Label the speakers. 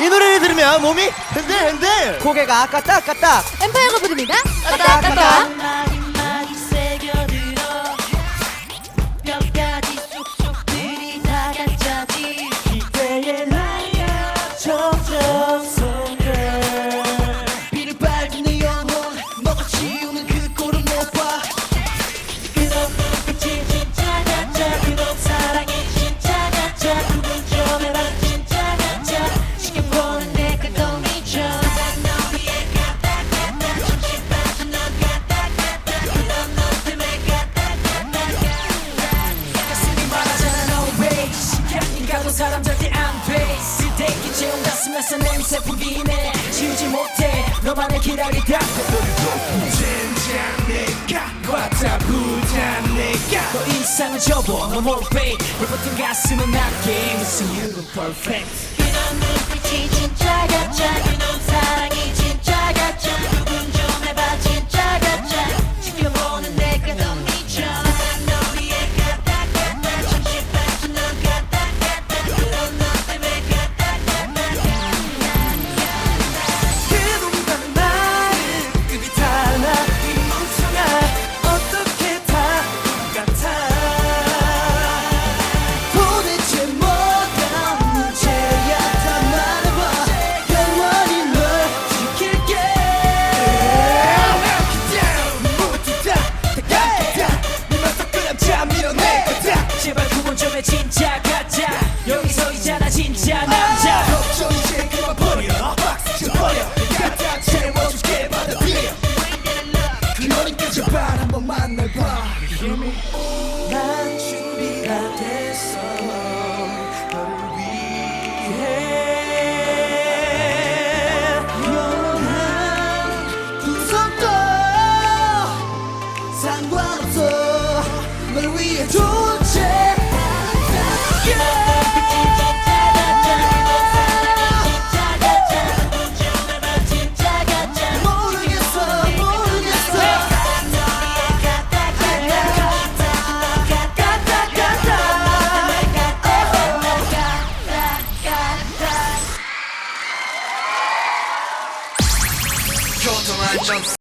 Speaker 1: 이 노래를 들으면 몸이 흔들흔들
Speaker 2: 고개가 까딱까딱
Speaker 3: 엠파이어가 부릅니다.
Speaker 2: 까딱까딱.
Speaker 4: 절대 안돼. 쓰레기 채운 가슴에서 냄새 풍기네 지우지 못해. 너만을 기다리다. 더 이상은 접어. No more pain 불붙은 가슴은 낮게. Missing you는 perfect? 그런 눈빛이 진짜 가짜 진짜 가짜. 여기서 있잖아 진짜 남자.
Speaker 1: 걱정 이제 그만 버려. 박수 좀 버려. 가짜 채워줄게 받아들여 그러니까 제발 한번 만나봐. 난 준비가 됐어.
Speaker 4: 널 위해 bunch of